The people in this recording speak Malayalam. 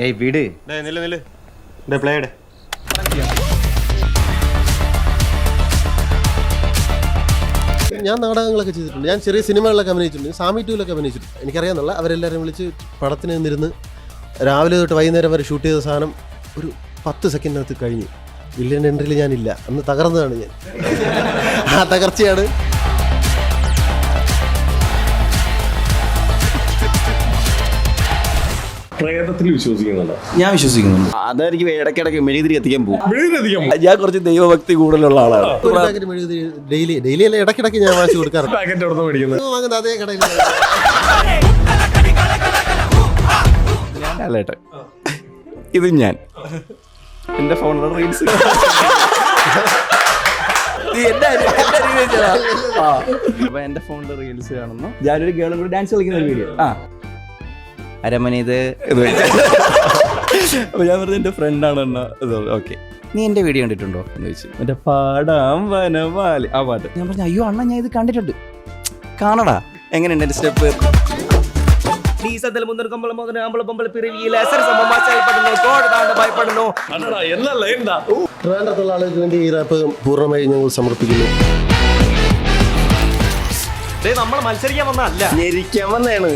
ഡേയ് വീട്. ഡേ നില്ല് നില്ല്. ഡേ പ്ലേ ഡേ ഞാൻ നാടകങ്ങളൊക്കെ ചെയ്തിട്ടുണ്ട്. ഞാൻ ചെറിയ സിനിമകളിലൊക്കെ അഭിനയിച്ചിട്ടുണ്ട്. സാമി ടൂലൊക്കെ അഭിനയിച്ചിട്ടുണ്ട്. എനിക്കറിയാന്നുള്ള അവരെല്ലാവരും വിളിച്ച് പടത്തിന് നിന്നിരുന്ന് രാവിലെ തൊട്ട് വൈകുന്നേരം വരെ ഷൂട്ട് ചെയ്ത സാധനം ഒരു പത്ത് സെക്കൻഡിനകത്ത് കഴിഞ്ഞു. വില്ലൻ എൻട്രിയിൽ ഞാനില്ല. അന്ന് തകർന്നതാണ് ഞാൻ. ആ തകർച്ചയാണ് പ്രേതത്തിൽ വിശ്വസിക്കുന്നുണ്ടോ? ഞാൻ വിശ്വസിക്കുന്നുണ്ട്. അതായിരിക്കും ഇടയ്ക്കിടയ്ക്ക് മെഴുകുതിരി എത്തിക്കാൻ പോകും. ഞാൻ കുറച്ച് ദൈവഭക്തി കൂടുതലുള്ള ആളാണ്. ഒരു പാക്കറ്റ് മെഴുകുതിരി ഡെയിലി ഡെയിലി അല്ല ഇടയ്ക്കിടയ്ക്ക് ഞാൻ വാങ്ങിച്ചു കൊടുക്കാറുണ്ട്. പാക്കറ്റ് എവിടെ നിന്ന് മേടിക്കുന്നത്? ഇത് വാങ്ങുന്ന അതേ കടയിൽ അല്ലേട്ടെ. ഇത് ഞാൻ. എന്റെ ഫോണിലെ റീൽസ് അപ്പൊ എന്റെ ഫോണിലെ റീൽസ് കാണുന്നു. ഞാനൊരു ഗേളും കൂടി ഡാൻസ് കളിക്കുന്ന ഒരു വീഡിയോ ആ. അരമന ഇത്. അപ്പൊ ഞാൻ പറഞ്ഞ എന്റെ ഫ്രണ്ടാണ് എന്നാ ഓക്കെ നീ എന്റെ വീഡിയോ കണ്ടിട്ടുണ്ടോ? എന്ന് ചോദിച്ചു. എന്റെ പാടാം വനമാലി ആ പാട്ട്. ഞാൻ പറഞ്ഞു അയ്യോ അണ്ണ ഞാൻ ഇത് കണ്ടിട്ടുണ്ട്. കാണടാ. എങ്ങനെയുണ്ട് എന്റെ സ്റ്റെപ്പ് ട്രിവാൻഡ്രത്തുള്ള ആളുകൾക്ക് വേണ്ടി ഈ റാപ്പ് പൂർണമായി ഞങ്ങൾ സമർപ്പിക്കുന്നു. നമ്മൾ മത്സരിക്കാൻ വന്നല്ല ഞെരിക്കാൻ വന്നതാണ്.